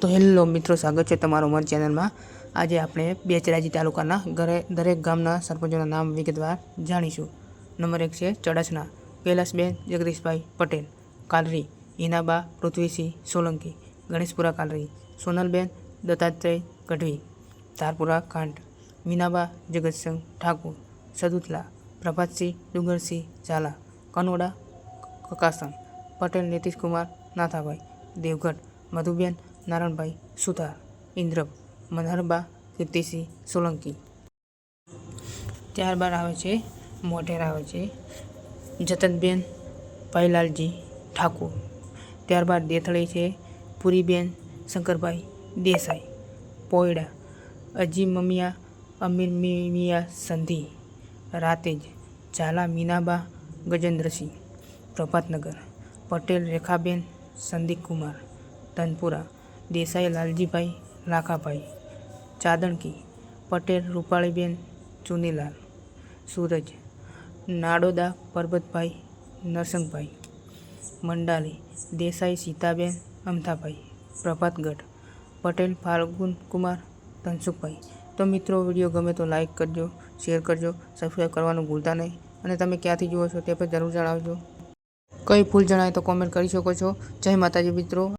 તો હેલો મિત્રો, સ્વાગત છે તમારું અમારી ચેનલમાં. આજે આપણે બેચરાજી તાલુકાના ઘરે, દરેક ગામના સરપંચોના નામ વિગતવાર જાણીશું. નંબર એક છે ચડાસના. કૈલાસબેન જગદીશભાઈ પટેલ, કાલરી, હિનાબા, પૃથ્વીસિંહ સોલંકી, ગણેશપુરા કાલરી, સોનલબેન, દત્તાત્રેય ગઢવી ધારપુરા કાંઠ મીનાબા જગતસિંહ ઠાકુર, સદુતલા, પ્રભાતસિંહ ડુંગરસિંહ ઝાલા, કનોડા કકાસન પટેલ નીતિશકુમાર નાથાભાઈ, દેવગઢ, મધુબેન નારાયણભાઈ સુતાર ઇન્દ્રપ મનહરબા, કીર્તિસિંહ, સોલંકી. ત્યારબાદ આવે છે, મોઢેર આવે છે, જતનબેન ભાઈલાલજી ઠાકુર. ત્યારબાદ દેથળી છે, પુરીબેન, શંકરભાઈ દેસાઈ, પોયડા અજી મમિયા અમીર મિયા સંધિ, રાતેજ, ઝાલા મીનાબા, ગજેન્દ્રસિંહ, પ્રભાતનગર, પટેલ રેખાબેન સંદીપ કુમાર ધનપુરા દેસાઈ લાલજીભાઈ લાખાભાઈ, ચાદણકી, પટેલ, રૂપાળીબેન, ચુનીલાલ, સૂરજ, નાડોદા, પરબતભાઈ, નરસંગભાઈ, મંડાલી, દેસાઈ સીતાબેન, અમથાભાઈ, પ્રભાતગઢ, પટેલ, ફાલ્ગુન કુમાર, ધનસુખભાઈ. તો મિત્રો, વીડિયો ગમે તો લાઈક કરજો, શેર કરજો સબસ્ક્રાઈબ કરવાનું ભૂલતા નહીં. અને તમે ક્યાંથી જુઓ છો તે પણ જરૂર જણાવજો. કઈ ભૂલ જણાય તો કોમેન્ટ કરી શકો છો. જય માતાજી મિત્રો.